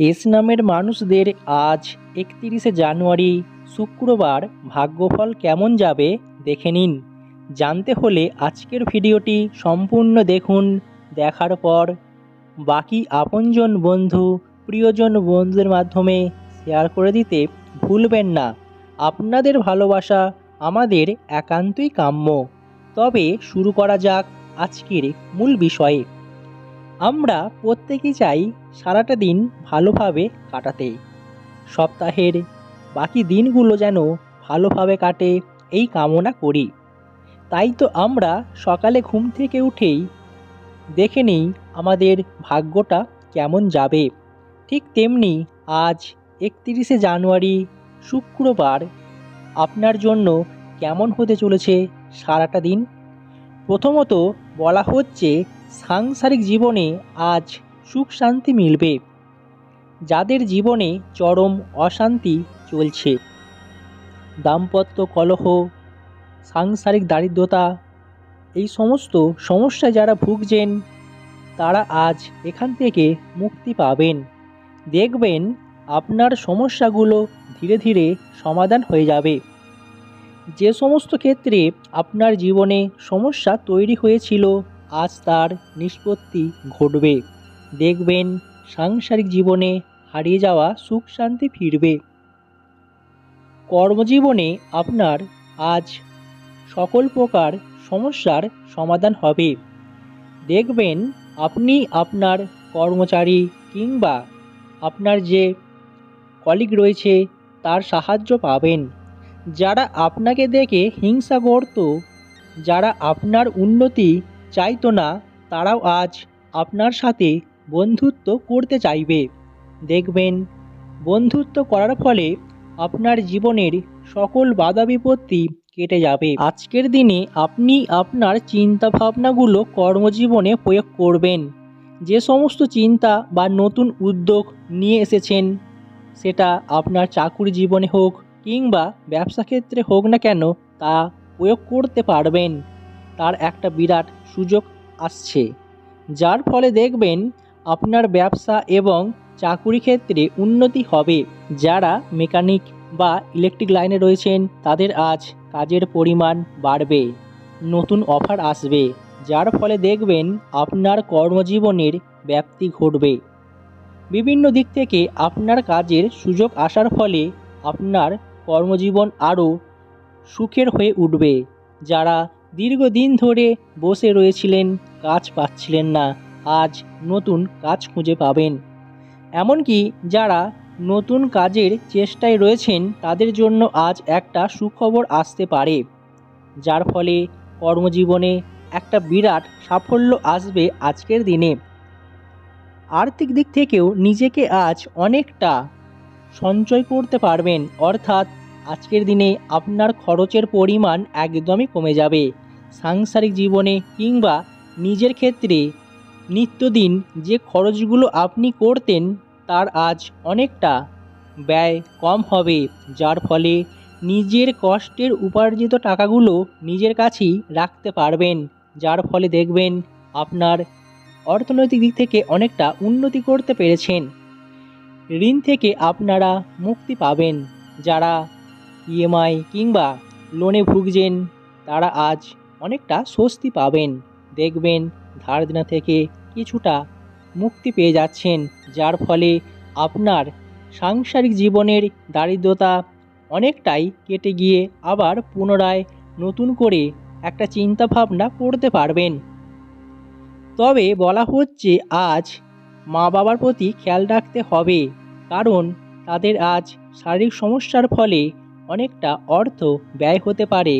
S নামের মানুষদের আজ একত্রিশে জানুয়ারি শুক্রবার ভাগ্যফল কেমন যাবে দেখে নিন। জানতে হলে আজকের ভিডিওটি সম্পূর্ণ দেখুন, দেখার পর বাকি আপনজন বন্ধু, প্রিয়জন বন্ধুদের মাধ্যমে শেয়ার করে দিতে ভুলবেন না। আপনাদের ভালোবাসা আমাদের একান্তই কাম্য। তবে শুরু করা যাক আজকের মূল বিষয়ে। আমরা প্রত্যেকেই চাই সারাটা দিন ভালোভাবে কাটাতে। সপ্তাহের বাকি দিনগুলো যেন ভালোভাবে কাটে এই কামনা করি। তাই তো আমরা সকালে ঘুম থেকে উঠেই দেখে নিই আমাদের ভাগ্যটা কেমন যাবে। ঠিক তেমনি আজ একতিরিশে জানুয়ারি, শুক্রবার, আপনার জন্য কেমন হতে চলেছে সারাটা দিন? প্রথমত বলা হচ্ছে সাংসারিক জীবনে আজ সুখ শান্তি মিলবে। যাদের জীবনে চরম অশান্তি চলছে। দাম্পত্য কলহ, সাংসারিক দারিদ্রতা, এই সমস্ত সমস্যায় যারা ভুগছেন, তারা আজ এখান থেকে মুক্তি পাবেন। দেখবেন আপনার সমস্যাগুলো ধীরে ধীরে সমাধান হয়ে যাবে। যে সমস্ত ক্ষেত্রে আপনার জীবনে সমস্যা তৈরি হয়েছিল আজ তার নিষ্পত্তি ঘটবে। দেখবেন, সাংসারিক জীবনে হারিয়ে যাওয়া সুখ শান্তি ফিরবে। কর্মজীবনে আপনার আজ সকল প্রকার সমস্যার সমাধান হবে। দেখবেন, আপনি আপনার কর্মচারী কিংবা আপনার যে কলিগ রয়েছে, তার সাহায্য পাবেন। যারা আপনাকে দেখে হিংসা করত, যারা আপনার উন্নতি চাইতো না, তারাও আজ আপনার সাথে বন্ধুত্ব করতে চাইবে। দেখবেন, বন্ধুত্ব করার ফলে আপনার জীবনের সকল বাধা বিপত্তি কেটে যাবে। আজকের দিনে আপনি আপনার চিন্তা ভাবনাগুলো কর্মজীবনে প্রয়োগ করবেন। যে সমস্ত চিন্তা বা নতুন উদ্যোগ নিয়ে এসেছেন, সেটা আপনার চাকুরি জীবনে হোক কিংবা ব্যবসা ক্ষেত্রে হোক না কেন, তা প্রয়োগ করতে পারবেন। তার একটা বিরাট সুযোগ আসছে, যার ফলে দেখবেন আপনার ব্যবসা এবং চাকুরি ক্ষেত্রে উন্নতি হবে। যারা মেকানিক বা ইলেকট্রিক লাইনে রয়েছেন, তাদের আজ কাজের পরিমাণ বাড়বে, নতুন অফার আসবে, যার ফলে দেখবেন আপনার কর্মজীবনের ব্যাপ্তি ঘটবে। বিভিন্ন দিক থেকে আপনার কাজের সুযোগ আসার ফলে আপনার কর্মজীবন আরও সুখের হয়ে উঠবে। যারা দীর্ঘদিন ধরে বসে রয়েছিলেন, কাজ পাচ্ছিলেন না। আজ নতুন কাজ খুঁজে পাবেন। এমনকি যারা নতুন কাজের চেষ্টায় রয়েছেন, তাদের জন্য আজ একটা সুখবর আসতে পারে। যার ফলে কর্মজীবনে একটা বিরাট সাফল্য আসবে আজকের দিনে। আর্থিক দিক থেকেও নিজেকে আজ অনেকটা সঞ্চয় করতে পারবেন, অর্থাৎ আজকের দিনে আপনার খরচের পরিমাণ একদমই কমে যাবে। সাংসারিক জীবনে কিংবা নিজের ক্ষেত্রে নিত্যদিন যে খরচগুলো আপনি করতেন, তার আজ অনেকটা ব্যয় কম হবে, যার ফলে নিজের কষ্টের উপার্জিত টাকাগুলো নিজের কাছেই রাখতে পারবেন। যার ফলে দেখবেন আপনার অর্থনৈতিক দিক থেকে অনেকটা উন্নতি করতে পেরেছেন। ঋণ থেকে আপনারা মুক্তি পাবেন। যারা ইএমআই কিংবা লোনে ভুগছেন, তারা আজ অনেকটা স্বস্তি পাবেন। দেখবেন ধার দেনা থেকে কিছুটা মুক্তি পেয়ে যাচ্ছেন, যার ফলে আপনার সাংসারিক জীবনের দারিদ্রতা অনেকটাই কেটে গিয়ে আবার পুনরায় নতুন করে একটা চিন্তাভাবনা করতে পারবেন। তবে বলা হচ্ছে আজ মা বাবার প্রতি খেয়াল রাখতে হবে, কারণ তাদের আজ শারীরিক সমস্যার ফলে অনেকটা অর্থ ব্যয় হতে পারে।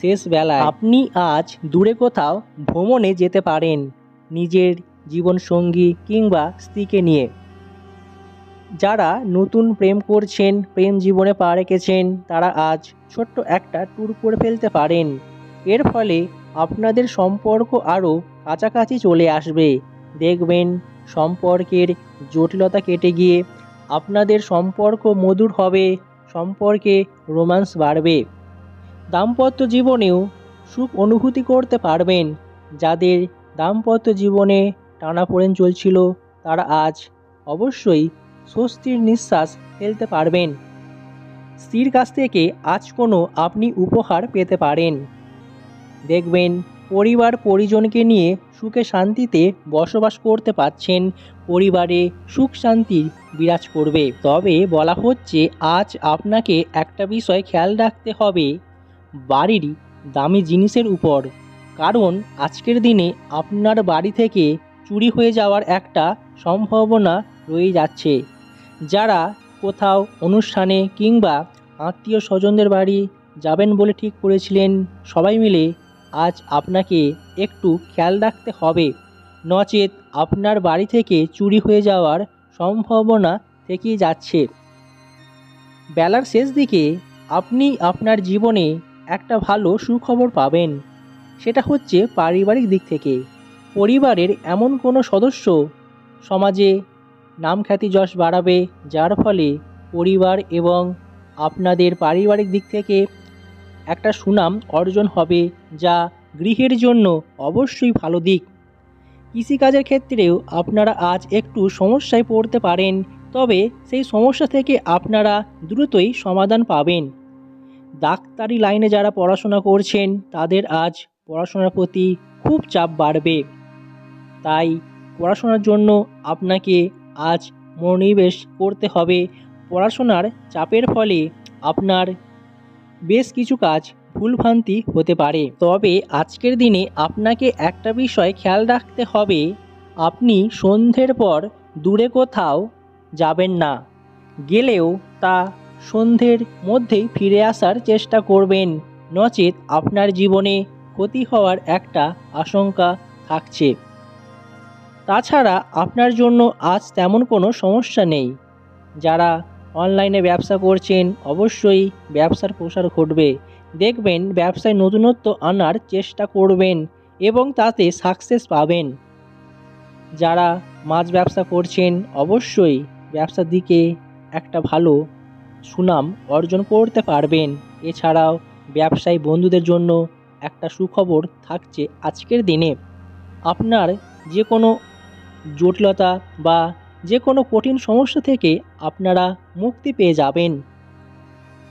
শেষ বেলায় আপনি আজ দূরে কোথাও ভ্রমণে যেতে পারেন নিজের জীবনসঙ্গী কিংবা স্ত্রীকে নিয়ে। যারা নতুন প্রেম করছেন, প্রেম জীবনে পা রেখেছেন, তারা আজ ছোট্ট একটা ট্যুর করে ফেলতে পারেন। এর ফলে আপনাদের সম্পর্ক আরও কাছাকাছি চলে আসবে। দেখবেন সম্পর্কের জটিলতা কেটে গিয়ে আপনাদের সম্পর্ক মধুর হবে। সম্পর্কে রোম্যান্স বাড়বে। দাম্পত্য জীবনেও সুখ অনুভূতি করতে পারবেন যাদের দাম্পত্য জীবনে টানাপোড়েন চলছিল, তারা আজ অবশ্যই স্বস্তির নিঃশ্বাস ফেলতে পারবেন। স্ত্রীর কাছ থেকে আজ কোনো আপনি উপহার পেতে পারেন। দেখবেন পরিবার পরিজনকে নিয়ে সুখে শান্তিতে বসবাস করতে পারছেন। পরিবারে সুখ শান্তি বিরাজ করবে। তবে বলা হচ্ছে, আজ আপনাকে একটা বিষয় খেয়াল রাখতে হবে। বাড়ির দামি জিনিসের উপর। কারণ আজকের দিনে আপনার বাড়ি থেকে চুরি হয়ে যাওয়ার একটা সম্ভাবনা রয়ে যাচ্ছে। যারা কোথাও অনুষ্ঠানে কিংবা আত্মীয় স্বজনদের বাড়ি যাবেন বলে ঠিক করেছিলেন, সবাই মিলে আজ আপনাকে একটু খেয়াল রাখতে হবে। নচেত আপনার বাড়ি থেকে চুরি হয়ে যাওয়ার সম্ভাবনা থেকেই যাচ্ছে। বেলার শেষ দিকে আপনি আপনার জীবনে একটা ভালো সুখবর পাবেন। সেটা হচ্ছে পারিবারিক দিক থেকে। পরিবারের এমন কোনো সদস্য সমাজে নাম খ্যাতি যশ বাড়াবে, যার ফলে পরিবার এবং আপনাদের পারিবারিক দিক থেকে একটা সুনাম অর্জন হবে যা গৃহের জন্য অবশ্যই ভালো দিক। কৃষিকাজের ক্ষেত্রেও আপনারা আজ একটু সমস্যায় পড়তে পারেন, তবে সেই সমস্যা থেকে আপনারা দ্রুতই সমাধান পাবেন। ডাক্তারি লাইনে যারা পড়াশোনা করছেন, তাদের আজ পড়াশোনার প্রতি খুব চাপ বাড়বে। তাই পড়াশোনার জন্য আপনাকে আজ মনোনিবেশ করতে হবে। পড়াশোনার চাপের ফলে আপনার বেশ কিছু কাজ ভুলভ্রান্তি হতে পারে। তবে আজকের দিনে আপনাকে একটা বিষয় খেয়াল রাখতে হবে। আপনি সন্ধ্যের পর দূরে কোথাও যাবেন না। গেলেও তা সন্ধ্যের মধ্যেই ফিরে আসার চেষ্টা করবেন। নচেত আপনার জীবনে ক্ষতি হওয়ার একটা আশঙ্কা থাকছে। তাছাড়া আপনার জন্য আজ তেমন কোনো সমস্যা নেই। যারা অনলাইনে ব্যবসা করছেন, অবশ্যই ব্যবসার প্রসার ঘটবে। দেখবেন ব্যবসায় নতুনত্ব আনার চেষ্টা করবেন এবং তাতে সাকসেস পাবেন। যারা মাছ ব্যবসা করছেন, অবশ্যই ব্যবসার দিকে একটা ভালো সুনাম অর্জন করতে পারবেন। এছাড়াও ব্যবসায়ী বন্ধুদের জন্য একটা সুখবর থাকছে আজকের দিনে। আপনার যে কোনো জটিলতা বা যে কোনো কঠিন সমস্যা থেকে আপনারা মুক্তি পেয়ে যাবেন।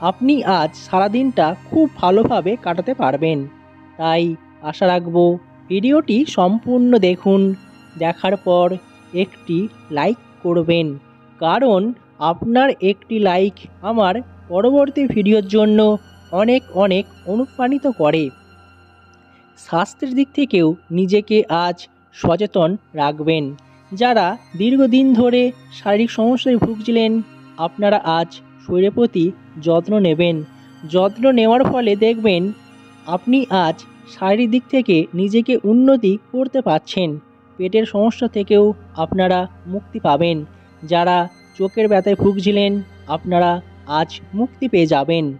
আপনি আজ সারাদিনটা খুব ভালোভাবে কাটাতে পারবেন। তাই আশা রাখব ভিডিওটি সম্পূর্ণ দেখুন। দেখার পর একটি লাইক করবেন। কারণ আপনার একটি লাইক আমার পরবর্তী ভিডিওর জন্য অনেক অনেক অনুপ্রাণিত করে। স্বাস্থ্যের দিক থেকেও নিজেকে আজ সচেতন রাখবেন। যারা দীর্ঘদিন ধরে শারীরিক সমস্যায় ভুগছিলেন, আপনারা আজ শরীরের প্রতি যত্ন নেবেন। যত্ন নেওয়ার ফলে দেখবেন, আপনি আজ শারীরিক দিক থেকে নিজেকে উন্নতি করতে পারছেন। পেটের সমস্যা থেকেও আপনারা মুক্তি পাবেন। যারা চোখের ব্যথায় ভুগছিলেন, আপনারা আজ মুক্তি পেয়ে যাবেন।